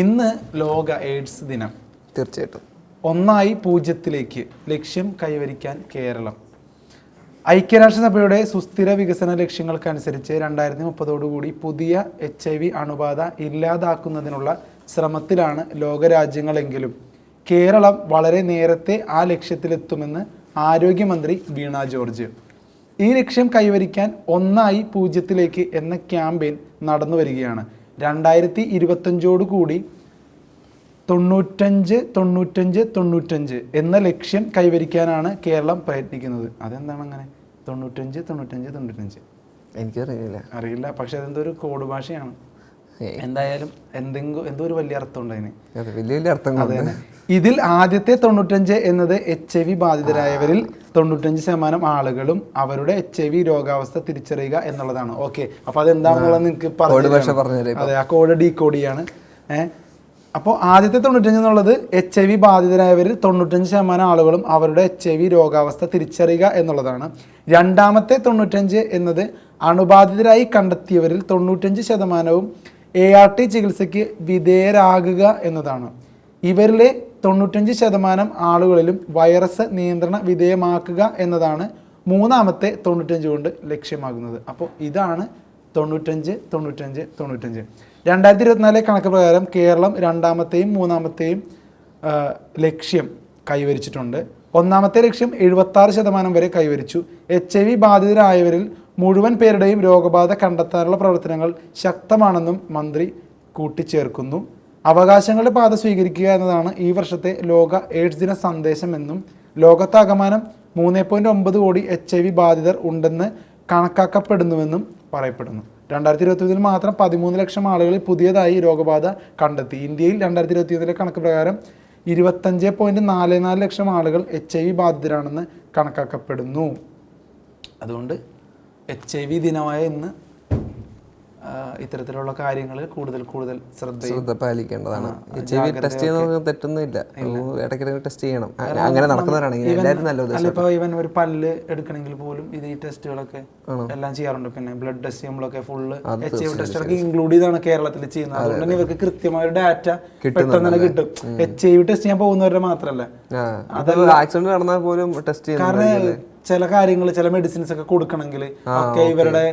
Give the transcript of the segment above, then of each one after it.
ഇന്ന് ലോക എയ്ഡ്സ് ദിനം. തീർച്ചയായിട്ടും. ഒന്നായി പൂജ്യത്തിലേക്ക് ലക്ഷ്യം കൈവരിക്കാൻ കേരളം. ഐക്യരാഷ്ട്രസഭയുടെ സുസ്ഥിര വികസന ലക്ഷ്യങ്ങൾക്കനുസരിച്ച് രണ്ടായിരത്തി മുപ്പതോടുകൂടി പുതിയ എച്ച് ഐ വി അണുബാധ ഇല്ലാതാക്കുന്നതിനുള്ള ശ്രമത്തിലാണ് ലോകരാജ്യങ്ങളെങ്കിലും. കേരളം വളരെ നേരത്തെ ആ ലക്ഷ്യത്തിലെത്തുമെന്ന് ആരോഗ്യമന്ത്രി വീണ ജോർജ്. ഈ ലക്ഷ്യം കൈവരിക്കാൻ ഒന്നായി പൂജ്യത്തിലേക്ക് എന്ന ക്യാമ്പയിൻ നടന്നു വരികയാണ് രണ്ടായിരത്തി ഇരുപത്തഞ്ചോടു കൂടി തൊണ്ണൂറ്റഞ്ച് തൊണ്ണൂറ്റഞ്ച് തൊണ്ണൂറ്റഞ്ച് എന്ന ലക്ഷ്യം കൈവരിക്കാനാണ് കേരളം പ്രയത്നിക്കുന്നത്. അതെന്താണ് അങ്ങനെ തൊണ്ണൂറ്റഞ്ച് തൊണ്ണൂറ്റഞ്ച് തൊണ്ണൂറ്റഞ്ച്. എനിക്കറിയില്ല. അറിയില്ല. പക്ഷെ അതെന്തോ ഒരു കോഡ് ഭാഷയാണ്. എന്തായാലും എന്തെങ്കിലും എന്തോ ഒരു വലിയ അർത്ഥം ഉണ്ട് അതിന് വലിയ വലിയ അർത്ഥം ഇതിൽ ആദ്യത്തെ തൊണ്ണൂറ്റഞ്ച് എന്നത് എച്ച് ഐ വി ബാധിതരായവരിൽ തൊണ്ണൂറ്റഞ്ച് ശതമാനം ആളുകളും അവരുടെ എച്ച് ഐ വി രോഗാവസ്ഥ തിരിച്ചറിയുക എന്നുള്ളതാണ്. ഓക്കെ. അപ്പൊ അതെന്താണെന്നുള്ളത് നിങ്ങൾക്ക് പറഞ്ഞു അതെ ആ കോഡ് ഡീകോഡ് ചെയ്യാണ്. ഏഹ് അപ്പോൾ ആദ്യത്തെ തൊണ്ണൂറ്റഞ്ച് എന്നുള്ളത് എച്ച് ഐ വി ബാധിതരായവരിൽ തൊണ്ണൂറ്റഞ്ച് ശതമാനം ആളുകളും അവരുടെ എച്ച് ഐ വി രോഗാവസ്ഥ തിരിച്ചറിയുക എന്നുള്ളതാണ്. രണ്ടാമത്തെ തൊണ്ണൂറ്റഞ്ച് എന്നത് അണുബാധിതരായി കണ്ടെത്തിയവരിൽ തൊണ്ണൂറ്റഞ്ച് ശതമാനവും എ ആർ ടി ചികിത്സയ്ക്ക് വിധേയരാകുക എന്നതാണ്. ഇവരിലെ തൊണ്ണൂറ്റഞ്ച് ശതമാനം ആളുകളിലും വൈറസ് നിയന്ത്രണ വിധേയമാക്കുക എന്നതാണ് മൂന്നാമത്തെ തൊണ്ണൂറ്റഞ്ച് കൊണ്ട് ലക്ഷ്യമാകുന്നത്. അപ്പോൾ ഇതാണ് തൊണ്ണൂറ്റഞ്ച് തൊണ്ണൂറ്റഞ്ച് തൊണ്ണൂറ്റഞ്ച്. രണ്ടായിരത്തി ഇരുപത്തിനാലിലെ കണക്ക് പ്രകാരം കേരളം രണ്ടാമത്തെയും മൂന്നാമത്തെയും ലക്ഷ്യം കൈവരിച്ചിട്ടുണ്ട്. ഒന്നാമത്തെ ലക്ഷ്യം എഴുപത്തി ആറ് ശതമാനം വരെ കൈവരിച്ചു. എച്ച് ഐ വി ബാധിതരായവരിൽ മുഴുവൻ പേരുടെയും രോഗബാധ കണ്ടെത്താനുള്ള പ്രവർത്തനങ്ങൾ ശക്തമാണെന്നും മന്ത്രി കൂട്ടിച്ചേർക്കുന്നു. അവകാശങ്ങളുടെ പാത സ്വീകരിക്കുക എന്നതാണ് ഈ വർഷത്തെ ലോക എയ്ഡ്സ് ദിന സന്ദേശമെന്നും ലോകത്താകമാനം മൂന്ന് പോയിന്റ് ഒമ്പത് കോടി എച്ച് ഐ വി ബാധിതർ ഉണ്ടെന്ന് കണക്കാക്കപ്പെടുന്നുവെന്നും പറയപ്പെടുന്നു. രണ്ടായിരത്തി ഇരുപത്തി ഒന്നിൽ മാത്രം പതിമൂന്ന് ലക്ഷം ആളുകളിൽ പുതിയതായി രോഗബാധ കണ്ടെത്തി. ഇന്ത്യയിൽ രണ്ടായിരത്തി ഇരുപത്തി ഒന്നിലെ കണക്ക് പ്രകാരം ഇരുപത്തഞ്ച് പോയിന്റ് നാല് നാല് ലക്ഷം ആളുകൾ എച്ച് ഐ വി ബാധിതരാണെന്ന് കണക്കാക്കപ്പെടുന്നു. അതുകൊണ്ട് എച്ച് ഐ വി ദിനമായ ഇന്ന് ഇത്തരത്തിലുള്ള കാര്യങ്ങളിൽ കൂടുതൽ കൂടുതൽ ശ്രദ്ധ പാലിക്കേണ്ടതാണ്. ടെസ്റ്റ് ചെയ്യുന്നത് തെറ്റൊന്നുമില്ല. ഇടയ്ക്കിടയ്ക്ക് ടെസ്റ്റ് ചെയ്യണം. അങ്ങനെ നടക്കുന്നവരാണെങ്കിൽ എല്ലാവരും നല്ല അല്ല ഇപ്പൊ ഇവൻ ഒരു പല്ല് എടുക്കണമെങ്കിൽ പോലും ഇത് ഈ ടെസ്റ്റുകളൊക്കെ എല്ലാം ചെയ്യാറുണ്ട്. പിന്നെ ബ്ലഡ് ടെസ്റ്റ് ചെയ്യുമ്പോഴൊക്കെ ഫുള്ള് എച്ച് ഐ വി ടെസ്റ്റുകളൊക്കെ ഇൻക്ലൂഡ് ചെയ്താണ് കേരളത്തിൽ ചെയ്യുന്നത്. അതുകൊണ്ട് തന്നെ ഇവർക്ക് കൃത്യമായ ഒരു ഡാറ്റ പെട്ടെന്ന് തന്നെ കിട്ടും. എച്ച് ഐ വി ടെസ്റ്റ് ചെയ്യാൻ പോകുന്നവരുടെ മാത്രമല്ല. അത് ആക്സിഡന്റ് നടന്നാൽ പോലും ടെസ്റ്റ് കാരണം ചില കാര്യങ്ങൾ ചില മെഡിസിൻസ് ഒക്കെ കൊടുക്കണമെങ്കിൽ ഒക്കെ ഇവരുടെ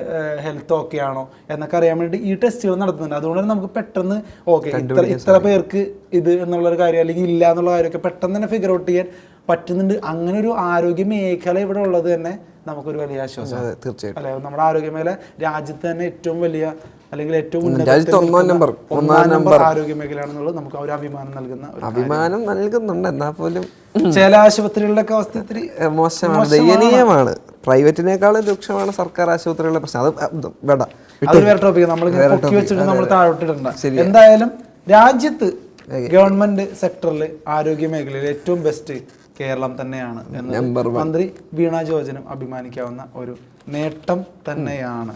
ഹെൽത്ത് ഓക്കെ ആണോ എന്നൊക്കെ അറിയാൻ വേണ്ടി ഈ ടെസ്റ്റുകൾ നടത്തുന്നുണ്ട്. അതുകൊണ്ട് തന്നെ നമുക്ക് പെട്ടെന്ന് ഓക്കെ ഇത്ര ഇത്ര പേർക്ക് ഇത് എന്നുള്ള ഒരു കാര്യം അല്ലെങ്കിൽ ഇല്ല എന്നുള്ള കാര്യമൊക്കെ പെട്ടെന്ന് തന്നെ ഫിഗർ ഔട്ട് ചെയ്യാൻ പറ്റുന്നുണ്ട്. അങ്ങനെ ഒരു ആരോഗ്യ മേഖല ഇവിടെ ഉള്ളത് തന്നെ നമുക്കൊരു വലിയ ആശ്വാസം. തീർച്ചയായിട്ടും. അല്ലെ? നമ്മുടെ ആരോഗ്യ മേഖല രാജ്യത്ത് തന്നെ ഏറ്റവും വലിയ അല്ലെങ്കിൽ ഏറ്റവും ഒന്നാം നമ്പർ ഒന്നാം നമ്പർ. ആരോഗ്യ മേഖലയാണെന്നുള്ളത് നമുക്ക് ഒരു അഭിമാനം നൽകുന്ന അഭിമാനം നൽകുന്നുണ്ട്. എന്നാൽ പോലും ചില ആശുപത്രികളുടെ അവസ്ഥ ഇത്തിരി മോശമാണ്. ദയനീയമാണ്. പ്രൈവറ്റിനേക്കാളും രൂക്ഷമാണ് സർക്കാർ ആശുപത്രികളുടെ പ്രശ്നം. അത് വേണ്ട. അതൊരു വേറെ ടോപ്പിക് നമ്മൾ വെച്ചിട്ട് നമ്മൾ താഴോട്ടിടണ്ട എന്തായാലും രാജ്യത്ത് ഗവൺമെന്റ് സെക്ടറിൽ ആരോഗ്യ മേഖലയിൽ ഏറ്റവും ബെസ്റ്റ് കേരളം തന്നെയാണ് എന്ന് മന്ത്രി വീണ ജോജനും അഭിമാനിക്കാവുന്ന ഒരു നേട്ടം തന്നെയാണ്.